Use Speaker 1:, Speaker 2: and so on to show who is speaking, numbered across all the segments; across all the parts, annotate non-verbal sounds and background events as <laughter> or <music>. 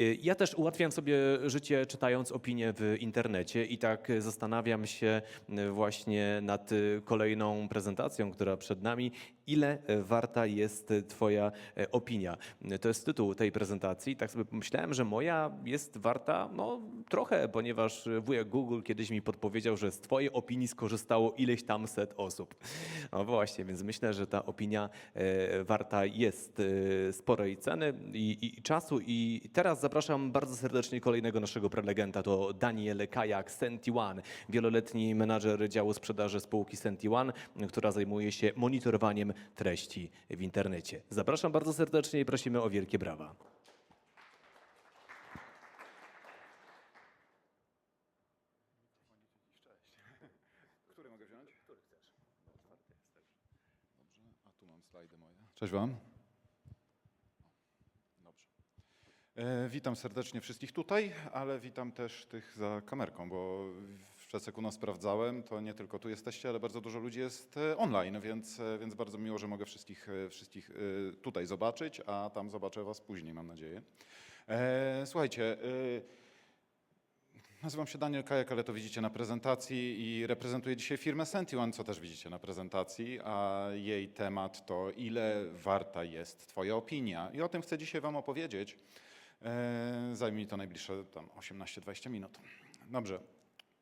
Speaker 1: Y, Ja też ułatwiam sobie życie czytając opinie w internecie i tak zastanawiam się y, właśnie nad y, kolejną prezentacją, która przed nami. Ile warta jest Twoja y, opinia? To jest tytuł tej prezentacji. Tak sobie pomyślałem, że moja jest warta no, trochę, ponieważ wujek Google kiedyś mi podpowiedział, że z Twojej opinii skorzystało ileś tam set osób. No właśnie, więc myślę, że ta opinia e, warta jest e, sporej ceny i, i czasu. I teraz zapraszam bardzo serdecznie kolejnego naszego prelegenta, to Daniel Kajak, Senti1, wieloletni menadżer działu sprzedaży spółki Senti1, która zajmuje się monitorowaniem treści w internecie. Zapraszam bardzo serdecznie i prosimy o wielkie brawa.
Speaker 2: Który mogę wziąć? Który chcesz. Dobrze, a tu mam slajdy moje. Cześć Wam. Dobrze. E, witam serdecznie wszystkich tutaj, ale witam też tych za kamerką, bo przed sekundą sprawdzałem, to nie tylko tu jesteście, ale bardzo dużo ludzi jest e, online, więc, e, więc bardzo miło, że mogę wszystkich, e, wszystkich e, tutaj zobaczyć, a tam zobaczę Was później, mam nadzieję. E, słuchajcie, e, Nazywam się Daniel Kajak, ale to widzicie na prezentacji i reprezentuję dzisiaj firmę Sentione, co też widzicie na prezentacji, a jej temat to ile warta jest Twoja opinia. I o tym chcę dzisiaj Wam opowiedzieć. E, Zajmie mi to najbliższe tam 18-20 minut. Dobrze,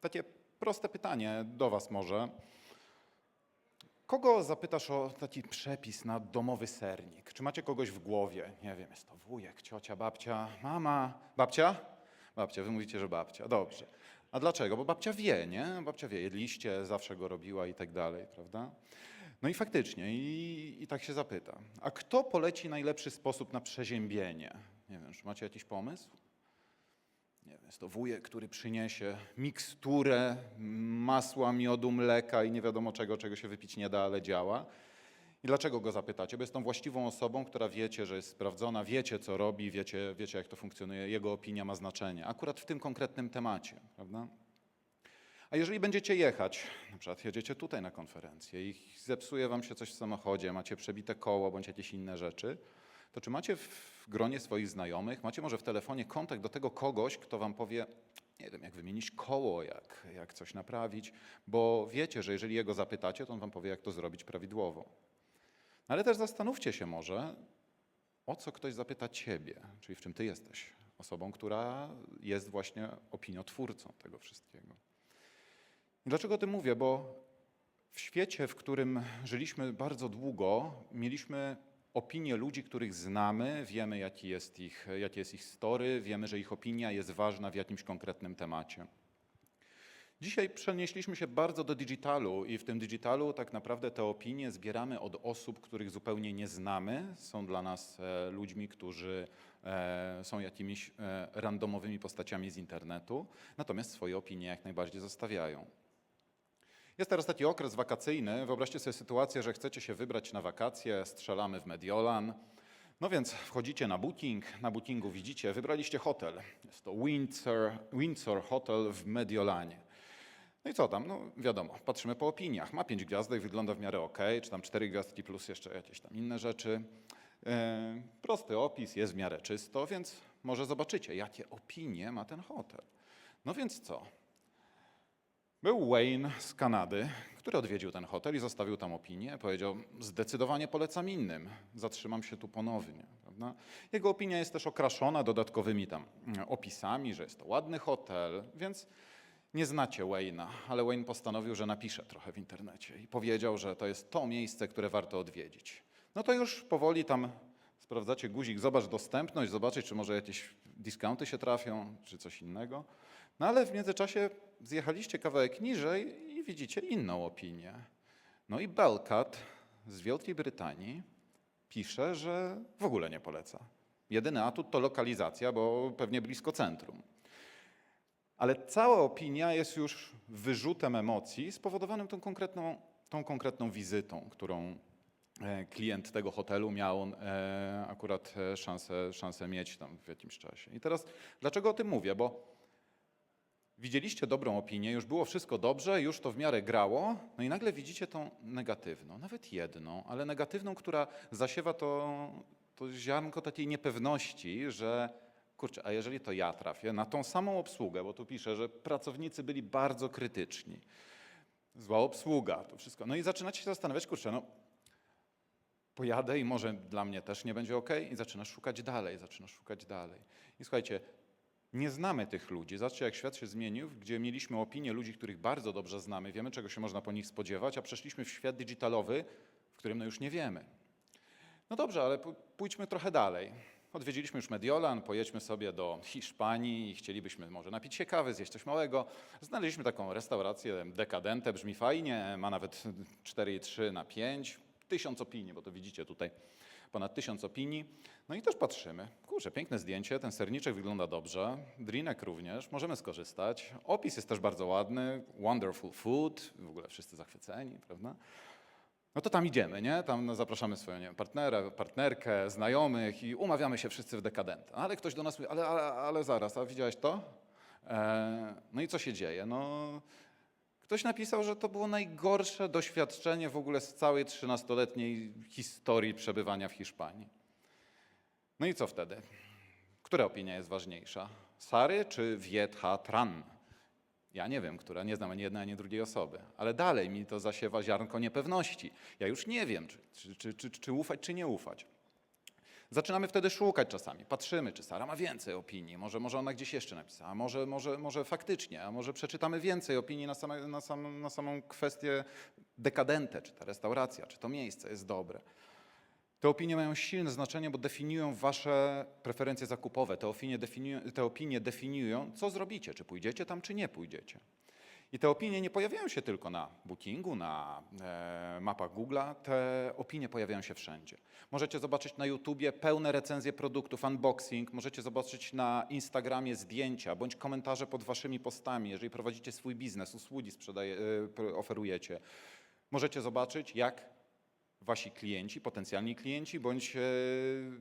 Speaker 2: takie proste pytanie do Was może. Kogo zapytasz o taki przepis na domowy sernik? Czy macie kogoś w głowie? Nie wiem, jest to wujek, ciocia, babcia, mama. Babcia? Babcia, wy mówicie, że babcia. Dobrze. A dlaczego? Bo babcia wie, nie? Babcia wie, jedliście, zawsze go robiła i tak dalej, prawda? No i faktycznie, i, i tak się zapyta. A kto poleci najlepszy sposób na przeziębienie? Nie wiem, czy macie jakiś pomysł? Nie wiem, jest to wujek, który przyniesie miksturę masła, miodu, mleka i nie wiadomo czego, czego się wypić nie da, ale działa. I dlaczego go zapytacie? Bo jest tą właściwą osobą, która wiecie, że jest sprawdzona, wiecie, co robi, wiecie, wiecie, jak to funkcjonuje, jego opinia ma znaczenie. Akurat w tym konkretnym temacie, prawda? A jeżeli będziecie jechać, na przykład jedziecie tutaj na konferencję i zepsuje wam się coś w samochodzie, macie przebite koło bądź jakieś inne rzeczy, to czy macie w gronie swoich znajomych, macie może w telefonie kontakt do tego kogoś, kto wam powie, nie wiem, jak wymienić koło, jak, jak coś naprawić, bo wiecie, że jeżeli jego zapytacie, to on wam powie, jak to zrobić prawidłowo. Ale też zastanówcie się może, o co ktoś zapyta ciebie, czyli w czym ty jesteś osobą, która jest właśnie opiniotwórcą tego wszystkiego. Dlaczego o tym mówię? Bo w świecie, w którym żyliśmy bardzo długo, mieliśmy opinie ludzi, których znamy, wiemy, jaki jest ich, jakie jest ich story, wiemy, że ich opinia jest ważna w jakimś konkretnym temacie. Dzisiaj przenieśliśmy się bardzo do digitalu i w tym digitalu tak naprawdę te opinie zbieramy od osób, których zupełnie nie znamy. Są dla nas e, ludźmi, którzy e, są jakimiś e, randomowymi postaciami z internetu, natomiast swoje opinie jak najbardziej zostawiają. Jest teraz taki okres wakacyjny. Wyobraźcie sobie sytuację, że chcecie się wybrać na wakacje, strzelamy w Mediolan. No więc wchodzicie na booking, na bookingu widzicie, wybraliście hotel. Jest to Windsor, Windsor Hotel w Mediolanie. No i co tam? No wiadomo, patrzymy po opiniach. Ma pięć gwiazdek, wygląda w miarę ok, czy tam cztery gwiazdki plus jeszcze jakieś tam inne rzeczy. E, prosty opis, jest w miarę czysto, więc może zobaczycie, jakie opinie ma ten hotel. No więc co? Był Wayne z Kanady, który odwiedził ten hotel i zostawił tam opinię. Powiedział, zdecydowanie polecam innym, zatrzymam się tu ponownie. Prawda? Jego opinia jest też okraszona dodatkowymi tam mm, opisami, że jest to ładny hotel, więc nie znacie Wayne'a, ale Wayne postanowił, że napisze trochę w internecie i powiedział, że to jest to miejsce, które warto odwiedzić. No to już powoli tam sprawdzacie guzik, zobacz dostępność, zobaczyć, czy może jakieś discounty się trafią, czy coś innego. No ale w międzyczasie zjechaliście kawałek niżej i widzicie inną opinię. No i Belkat z Wielkiej Brytanii pisze, że w ogóle nie poleca. Jedyny atut to lokalizacja, bo pewnie blisko centrum. Ale cała opinia jest już wyrzutem emocji spowodowanym tą konkretną, tą konkretną wizytą, którą e, klient tego hotelu miał e, akurat e, szansę, szansę mieć tam w jakimś czasie. I teraz dlaczego o tym mówię? Bo widzieliście dobrą opinię, już było wszystko dobrze, już to w miarę grało, no i nagle widzicie tą negatywną, nawet jedną, ale negatywną, która zasiewa to, to ziarnko takiej niepewności, że kurczę, a jeżeli to ja trafię na tą samą obsługę, bo tu pisze, że pracownicy byli bardzo krytyczni, zła obsługa, to wszystko. No i zaczynacie się zastanawiać, kurczę, no pojadę i może dla mnie też nie będzie ok, i zaczynasz szukać dalej, zaczynasz szukać dalej. I słuchajcie, nie znamy tych ludzi. Zobaczcie, jak świat się zmienił, gdzie mieliśmy opinię ludzi, których bardzo dobrze znamy, wiemy, czego się można po nich spodziewać, a przeszliśmy w świat digitalowy, w którym no już nie wiemy. No dobrze, ale pójdźmy trochę dalej. Odwiedziliśmy już Mediolan, pojedźmy sobie do Hiszpanii i chcielibyśmy może napić się kawy, zjeść coś małego. Znaleźliśmy taką restaurację dekadentę, brzmi fajnie, ma nawet 4,3 na 5, tysiąc opinii, bo to widzicie tutaj, ponad tysiąc opinii. No i też patrzymy, kurczę, piękne zdjęcie, ten serniczek wygląda dobrze, drinek również, możemy skorzystać. Opis jest też bardzo ładny, wonderful food, w ogóle wszyscy zachwyceni, prawda? No to tam idziemy, nie? Tam no, zapraszamy swoją nie wiem, partnera, partnerkę, znajomych i umawiamy się wszyscy w dekadenta. Ale ktoś do nas mówi, ale, ale, ale zaraz, a widziałeś to? E, no i co się dzieje? No, ktoś napisał, że to było najgorsze doświadczenie w ogóle z całej 13-letniej historii przebywania w Hiszpanii. No i co wtedy? Która opinia jest ważniejsza? Sary czy Viet Ha Tran? Ja nie wiem, która, nie znam ani jednej, ani drugiej osoby, ale dalej mi to zasiewa ziarnko niepewności. Ja już nie wiem, czy, czy, czy, czy ufać, czy nie ufać. Zaczynamy wtedy szukać czasami, patrzymy, czy Sara ma więcej opinii, może, może ona gdzieś jeszcze napisała, może, może, może faktycznie, a może przeczytamy więcej opinii na, same, na, sam, na samą kwestię dekadentę, czy ta restauracja, czy to miejsce jest dobre. Te opinie mają silne znaczenie, bo definiują wasze preferencje zakupowe. Te opinie definiują, te opinie definiują, co zrobicie, czy pójdziecie tam, czy nie pójdziecie. I te opinie nie pojawiają się tylko na Bookingu, na e, mapach Google'a, te opinie pojawiają się wszędzie. Możecie zobaczyć na YouTubie pełne recenzje produktów, unboxing, możecie zobaczyć na Instagramie zdjęcia bądź komentarze pod waszymi postami, jeżeli prowadzicie swój biznes, usługi sprzedaje, e, oferujecie. Możecie zobaczyć, jak wasi klienci, potencjalni klienci bądź e,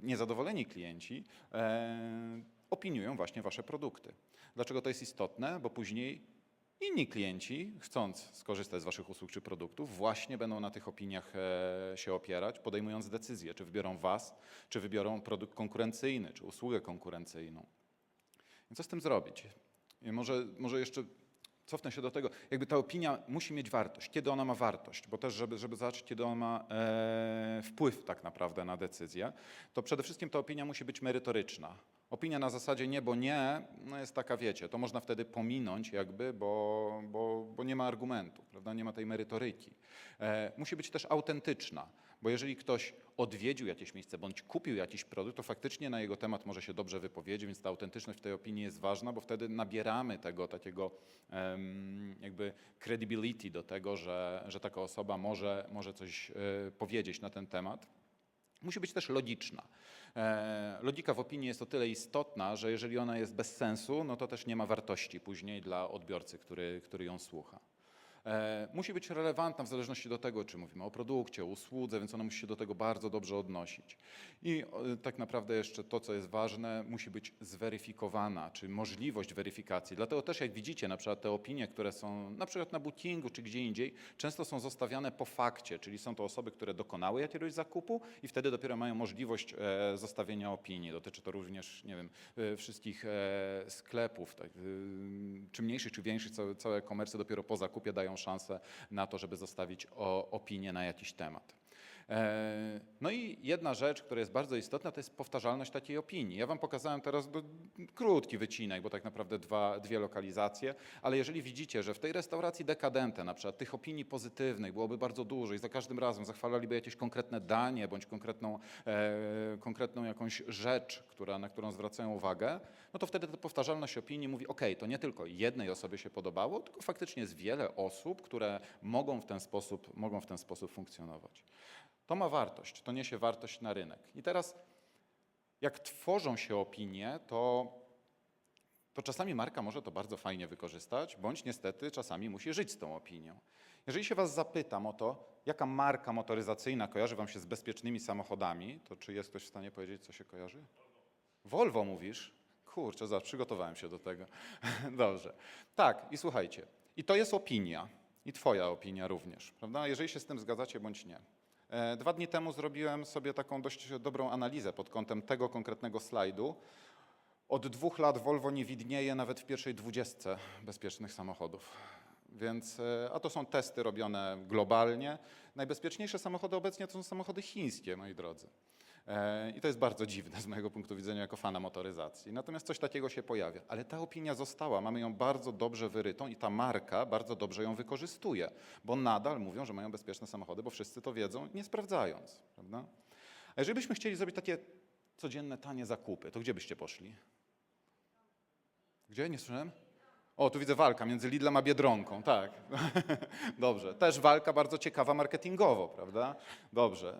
Speaker 2: niezadowoleni klienci e, opiniują właśnie wasze produkty. Dlaczego to jest istotne? Bo później inni klienci, chcąc skorzystać z waszych usług czy produktów, właśnie będą na tych opiniach e, się opierać, podejmując decyzję, czy wybiorą was, czy wybiorą produkt konkurencyjny, czy usługę konkurencyjną. I co z tym zrobić? I może, może jeszcze cofnę się do tego, jakby ta opinia musi mieć wartość. Kiedy ona ma wartość? Bo też, żeby, żeby zobaczyć, kiedy ona ma e, wpływ tak naprawdę na decyzję, to przede wszystkim ta opinia musi być merytoryczna. Opinia na zasadzie nie, bo nie, no jest taka, wiecie, to można wtedy pominąć jakby, bo, bo, bo nie ma argumentu, prawda? nie ma tej merytoryki. E, musi być też autentyczna, bo jeżeli ktoś odwiedził jakieś miejsce bądź kupił jakiś produkt, to faktycznie na jego temat może się dobrze wypowiedzieć, więc ta autentyczność w tej opinii jest ważna, bo wtedy nabieramy tego takiego em, jakby credibility do tego, że, że taka osoba może, może coś e, powiedzieć na ten temat. Musi być też logiczna. E, logika w opinii jest o tyle istotna, że jeżeli ona jest bez sensu, no to też nie ma wartości później dla odbiorcy, który, który ją słucha. E, musi być relevantna w zależności do tego, czy mówimy o produkcie, o usłudze, więc ona musi się do tego bardzo dobrze odnosić. I e, tak naprawdę jeszcze to, co jest ważne, musi być zweryfikowana, czy możliwość weryfikacji. Dlatego też jak widzicie, na przykład te opinie, które są na przykład na Bookingu czy gdzie indziej, często są zostawiane po fakcie, czyli są to osoby, które dokonały jakiegoś zakupu i wtedy dopiero mają możliwość e, zostawienia opinii. Dotyczy to również, nie wiem, wszystkich sklepów, tak, czy mniejszych, czy większych, całe, całe komercje dopiero po zakupie dają szansę na to, żeby zostawić opinię na jakiś temat. E, No i jedna rzecz, która jest bardzo istotna, to jest powtarzalność takiej opinii. Ja Wam pokazałem teraz krótki wycinek, bo tak naprawdę dwa, dwie lokalizacje, ale jeżeli widzicie, że w tej restauracji dekadente na przykład tych opinii pozytywnych byłoby bardzo dużo i za każdym razem zachwalaliby jakieś konkretne danie bądź konkretną, e, konkretną jakąś rzecz, która, na którą zwracają uwagę, no to wtedy ta powtarzalność opinii mówi, ok, to nie tylko jednej osobie się podobało, tylko faktycznie jest wiele osób, które mogą w ten sposób, mogą w ten sposób funkcjonować. To ma wartość, to niesie wartość na rynek. I teraz, jak tworzą się opinie, to, to czasami marka może to bardzo fajnie wykorzystać, bądź niestety czasami musi żyć z tą opinią. Jeżeli się Was zapytam o to, jaka marka motoryzacyjna kojarzy Wam się z bezpiecznymi samochodami, to czy jest ktoś w stanie powiedzieć, co się kojarzy? Volvo mówisz? Kurczę, za, przygotowałem się do tego. <laughs> Dobrze. Tak, i słuchajcie, i to jest opinia, i Twoja opinia również, prawda? Jeżeli się z tym zgadzacie bądź nie. E, Dwa dni temu zrobiłem sobie taką dość dobrą analizę pod kątem tego konkretnego slajdu, Od dwóch lat Volvo nie widnieje nawet w pierwszej dwudziestce bezpiecznych samochodów. Więc, e, a to są testy robione globalnie. Najbezpieczniejsze samochody obecnie to są samochody chińskie, moi drodzy. E, I to jest bardzo dziwne z mojego punktu widzenia jako fana motoryzacji. Natomiast coś takiego się pojawia. Ale ta opinia została, mamy ją bardzo dobrze wyrytą i ta marka bardzo dobrze ją wykorzystuje, bo nadal mówią, że mają bezpieczne samochody, bo wszyscy to wiedzą, nie sprawdzając. Prawda? A jeżeli byśmy chcieli zrobić takie codzienne, tanie zakupy, to gdzie byście poszli? Gdzie? Nie słyszałem? O, tu widzę walka między Lidlem a Biedronką, tak. <laughs> Dobrze. Też walka bardzo ciekawa marketingowo, prawda? Dobrze.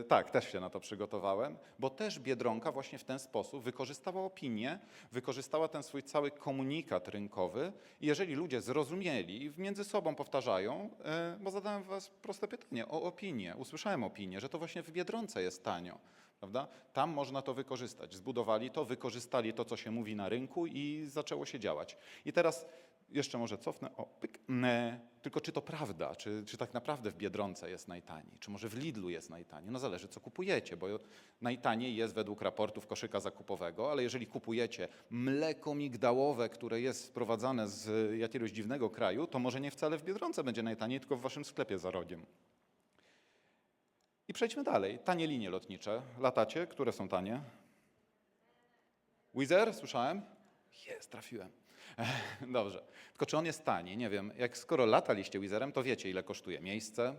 Speaker 2: E, tak, też się na to przygotowałem, bo też Biedronka właśnie w ten sposób wykorzystała opinię, wykorzystała ten swój cały komunikat rynkowy jeżeli ludzie zrozumieli i między sobą powtarzają, e, bo zadałem was proste pytanie o opinię, usłyszałem opinię, że to właśnie w Biedronce jest tanio. Prawda? Tam można to wykorzystać. Zbudowali to, wykorzystali to, co się mówi na rynku i zaczęło się działać. I teraz jeszcze może cofnę. O, pyk. Ne. Tylko czy to prawda? Czy, czy tak naprawdę w Biedronce jest najtaniej? Czy może w Lidlu jest najtaniej? No zależy, co kupujecie, bo najtaniej jest według raportów koszyka zakupowego, ale jeżeli kupujecie mleko migdałowe, które jest sprowadzane z jakiegoś dziwnego kraju, to może nie wcale w Biedronce będzie najtaniej, tylko w waszym sklepie za rogiem. I przejdźmy dalej. Tanie linie lotnicze. Latacie? Które są tanie? Wizz Air? Słyszałem? Jest, trafiłem. Dobrze. Tylko czy on jest tani? Nie wiem. Jak skoro lataliście Wizz Airem, to wiecie, ile kosztuje miejsce,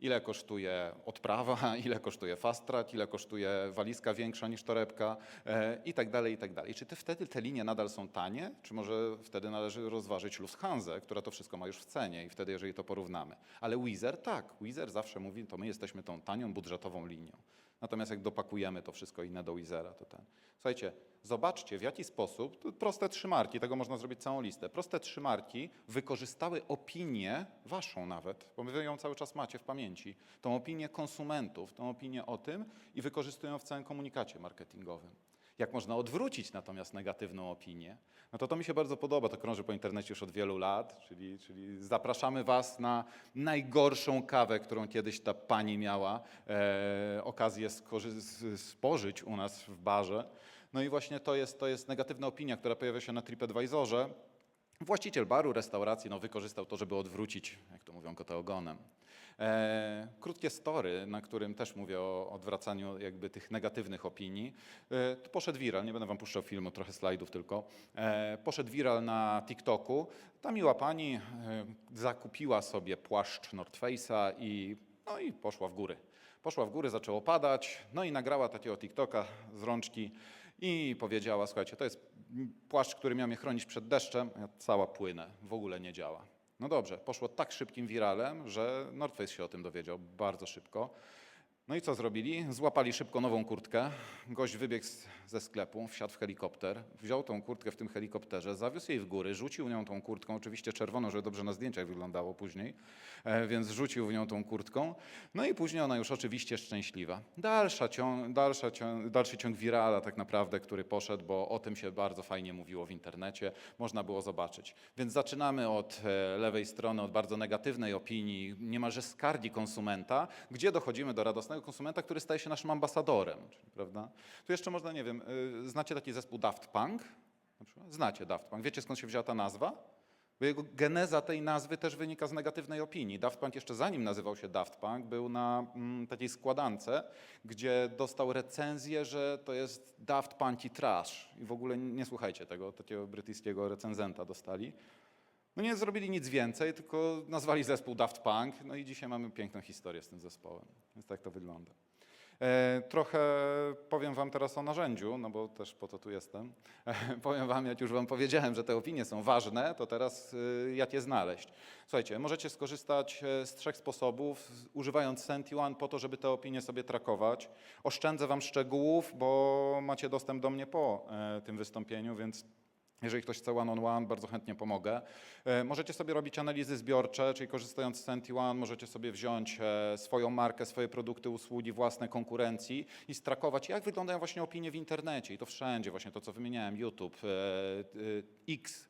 Speaker 2: ile kosztuje odprawa, <laughs> ile kosztuje fast track, ile kosztuje walizka większa niż torebka e, i tak dalej, i tak dalej. Czy te, wtedy te linie nadal są tanie? Czy może wtedy należy rozważyć Lufthansa, która to wszystko ma już w cenie i wtedy, jeżeli to porównamy. Ale Wizz Air tak. Wizz Air zawsze mówi, to my jesteśmy tą tanią, budżetową linią. Natomiast jak dopakujemy to wszystko inne do Wizera, to ten. Słuchajcie, zobaczcie w jaki sposób, proste trzy marki, tego można zrobić całą listę, proste trzy marki wykorzystały opinię, waszą nawet, bo wy ją cały czas macie w pamięci, tą opinię konsumentów, tą opinię o tym i wykorzystują w całym komunikacie marketingowym. Jak można odwrócić natomiast negatywną opinię, no to to mi się bardzo podoba, to krąży po internecie już od wielu lat, czyli, czyli zapraszamy Was na najgorszą kawę, którą kiedyś ta pani miała e, okazję spożyć u nas w barze. No i właśnie to jest, to jest negatywna opinia, która pojawia się na TripAdvisorze. Właściciel baru, restauracji no, wykorzystał to, żeby odwrócić, jak to mówią, kota ogonem. E, krótkie story, na którym też mówię o odwracaniu jakby tych negatywnych opinii. E, poszedł viral, nie będę wam puszczał filmu, trochę slajdów tylko. E, poszedł viral na TikToku. Ta miła pani e, zakupiła sobie płaszcz North Face'a i, no i poszła w góry. Poszła w góry, zaczęło padać, no i nagrała takiego TikToka z rączki i powiedziała, słuchajcie, to jest płaszcz, który miał mnie chronić przed deszczem, ja cała płynę, w ogóle nie działa. No dobrze, poszło tak szybkim wiralem, że North Face się o tym dowiedział bardzo szybko. No i co zrobili? Złapali szybko nową kurtkę. Gość wybiegł ze sklepu, wsiadł w helikopter, wziął tą kurtkę w tym helikopterze, zawiózł jej w góry, rzucił nią tą kurtką, oczywiście czerwoną, żeby dobrze na zdjęciach wyglądało później, e, więc rzucił w nią tą kurtką. No i później ona już oczywiście szczęśliwa. Dalsza ciąg, dalsza ciąg, dalszy ciąg wirala tak naprawdę, który poszedł, bo o tym się bardzo fajnie mówiło w internecie, można było zobaczyć. Więc zaczynamy od e, lewej strony, od bardzo negatywnej opinii, niemalże skargi konsumenta, gdzie dochodzimy do radosnego konsumenta, który staje się naszym ambasadorem. Czyli, prawda? Tu jeszcze można, nie wiem, y, znacie taki zespół Daft Punk? Znacie Daft Punk. Wiecie skąd się wzięła ta nazwa? Bo jego geneza tej nazwy też wynika z negatywnej opinii. Daft Punk jeszcze zanim nazywał się Daft Punk, był na mm, takiej składance, gdzie dostał recenzję, że to jest Daft Punk i trash. I w ogóle nie słuchajcie tego, takiego brytyjskiego recenzenta dostali. No nie zrobili nic więcej, tylko nazwali zespół Daft Punk, no i dzisiaj mamy piękną historię z tym zespołem. Więc tak to wygląda. E, trochę powiem wam teraz o narzędziu, no bo też po to tu jestem. E, powiem wam, jak już wam powiedziałem, że te opinie są ważne, to teraz y, jak je znaleźć. Słuchajcie, możecie skorzystać e, z trzech sposobów, używając SentiOne po to, żeby te opinie sobie trakować. Oszczędzę wam szczegółów, bo macie dostęp do mnie po e, tym wystąpieniu, więc Jeżeli ktoś chce one on one, bardzo chętnie pomogę. E, Możecie sobie robić analizy zbiorcze, czyli korzystając z SentiOne, możecie sobie wziąć e, swoją markę, swoje produkty, usługi własne konkurencji i strakować, jak wyglądają właśnie opinie w internecie. I to wszędzie, właśnie to, co wymieniałem, YouTube, e, X,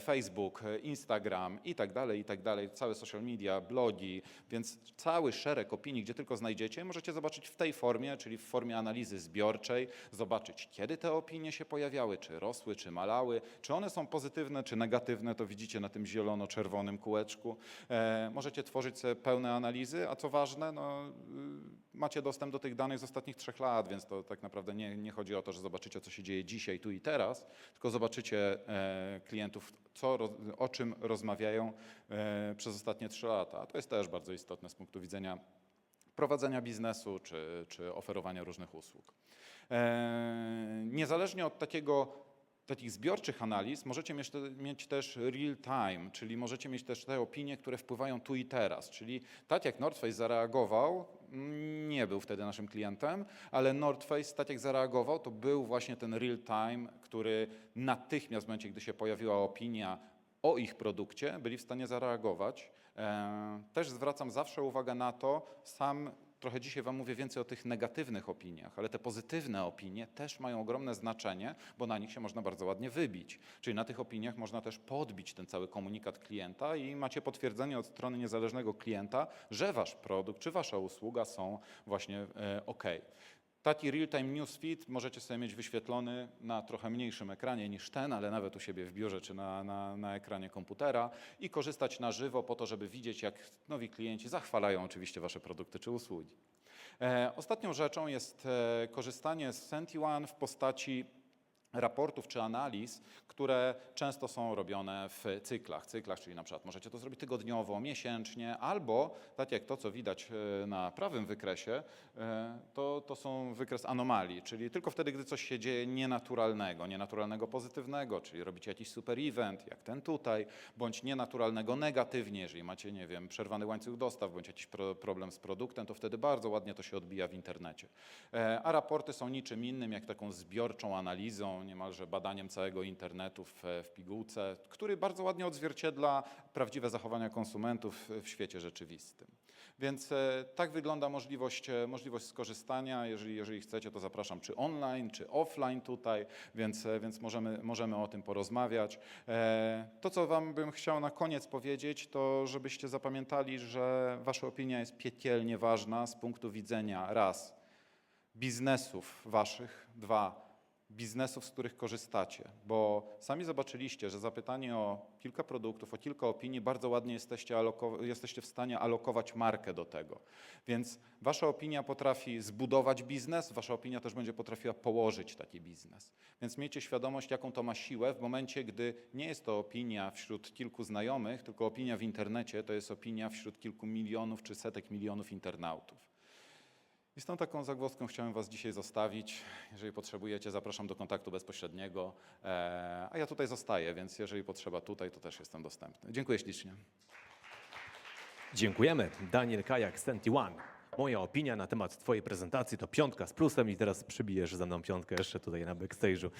Speaker 2: Facebook, e, Instagram i tak dalej, i tak dalej, całe social media, blogi, więc cały szereg opinii, gdzie tylko znajdziecie, możecie zobaczyć w tej formie, czyli w formie analizy zbiorczej, zobaczyć, kiedy te opinie się pojawiały, czy rosły, czy malały, czy one są pozytywne, czy negatywne, to widzicie na tym zielono-czerwonym kółeczku. E, możecie tworzyć sobie pełne analizy, a co ważne, no, y, macie dostęp do tych danych z ostatnich trzech lat, więc to tak naprawdę nie, nie chodzi o to, że zobaczycie, co się dzieje dzisiaj, tu i teraz, tylko zobaczycie e, klientów, co, o czym rozmawiają e, przez ostatnie trzy lata. To jest też bardzo istotne z punktu widzenia prowadzenia biznesu czy, czy oferowania różnych usług. E, niezależnie od takiego, takich zbiorczych analiz, możecie mieć, mieć też real time, czyli możecie mieć też te opinie, które wpływają tu i teraz. Czyli tak jak North Face zareagował, nie był wtedy naszym klientem, ale North Face tak jak zareagował, to był właśnie ten real time, który natychmiast w momencie, gdy się pojawiła opinia o ich produkcie, byli w stanie zareagować. E, Też zwracam zawsze uwagę na to, sam trochę dzisiaj Wam mówię więcej o tych negatywnych opiniach, ale te pozytywne opinie też mają ogromne znaczenie, bo na nich się można bardzo ładnie wybić. Czyli na tych opiniach można też podbić ten cały komunikat klienta i macie potwierdzenie od strony niezależnego klienta, że Wasz produkt czy Wasza usługa są właśnie e, OK. Taki real-time newsfeed możecie sobie mieć wyświetlony na trochę mniejszym ekranie niż ten, ale nawet u siebie w biurze czy na, na, na ekranie komputera i korzystać na żywo po to, żeby widzieć, jak nowi klienci zachwalają oczywiście Wasze produkty czy usługi. E, ostatnią rzeczą jest e, korzystanie z SentiOne w postaci raportów czy analiz, które często są robione w cyklach. Cyklach, czyli na przykład możecie to zrobić tygodniowo, miesięcznie, albo tak jak to, co widać e, na prawym wykresie, e, to, to są wykres anomalii, czyli tylko wtedy, gdy coś się dzieje nienaturalnego, nienaturalnego pozytywnego, czyli robicie jakiś super event, jak ten tutaj, bądź nienaturalnego negatywnie, jeżeli macie, nie wiem, przerwany łańcuch dostaw, bądź jakiś pro, problem z produktem, to wtedy bardzo ładnie to się odbija w internecie. E, A raporty są niczym innym, jak taką zbiorczą analizą, niemalże badaniem całego internetu w, w pigułce, który bardzo ładnie odzwierciedla prawdziwe zachowania konsumentów w świecie rzeczywistym. Więc e, tak wygląda możliwość, e, możliwość skorzystania. Jeżeli, jeżeli chcecie, to zapraszam czy online, czy offline tutaj, więc, e, więc możemy, możemy o tym porozmawiać. To, co Wam bym chciał na koniec powiedzieć, to żebyście zapamiętali, że Wasza opinia jest piekielnie ważna z punktu widzenia raz biznesów Waszych, dwa biznesów, z których korzystacie, bo sami zobaczyliście, że zapytanie o kilka produktów, o kilka opinii, bardzo ładnie jesteście, jesteście w stanie alokować markę do tego. Więc wasza opinia potrafi zbudować biznes, wasza opinia też będzie potrafiła położyć taki biznes. Więc miejcie świadomość, jaką to ma siłę w momencie, gdy nie jest to opinia wśród kilku znajomych, tylko opinia w internecie to jest opinia wśród kilku milionów czy setek milionów internautów. I z tą taką zagwozdką chciałem Was dzisiaj zostawić. Jeżeli potrzebujecie, zapraszam do kontaktu bezpośredniego. E, A ja tutaj zostaję, więc jeżeli potrzeba tutaj, to też jestem dostępny. Dziękuję ślicznie.
Speaker 1: Dziękujemy. Daniel Kajak, Senti One. Moja opinia na temat Twojej prezentacji to piątka z plusem i teraz przybijesz za mną piątkę jeszcze tutaj na backstage'u.